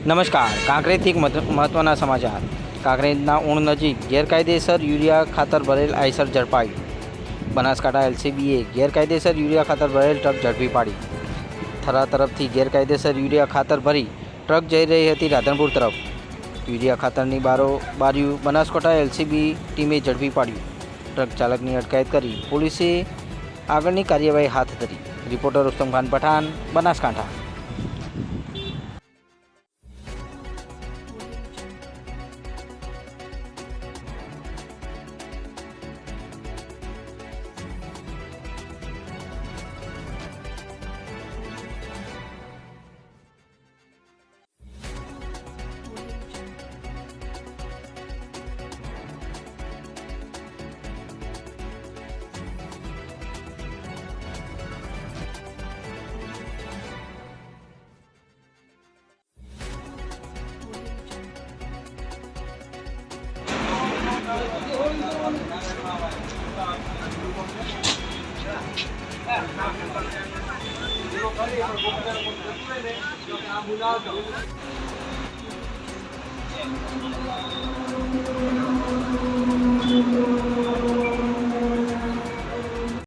નમસ્કાર કાંકરેજથી એક મહત્વ- મહત્વના સમાચાર કાંકરેજના ઊણ નજીક ગેરકાયદેસર યુરિયા ખાતર ભરેલ આઈસર ઝડપાયું બનાસકાંઠા એલસીબીએ ગેરકાયદેસર યુરિયા ખાતર ભરેલ ટ્રક ઝડપી પાડી થરા તરફથી ગેરકાયદેસર યુરિયા ખાતર ભરી ટ્રક જઈ રહી હતી રાધનપુર તરફ યુરિયા ખાતરની બારો બારીયું બનાસકાંઠા એલસીબી ટીમે ઝડપી પાડ્યું ટ્રક ચાલકની અટકાયત કરી પોલીસે આગળની કાર્યવાહી હાથ ધરી રિપોર્ટર ઉત્તમ ખાન પઠાણ બનાસકાંઠા આ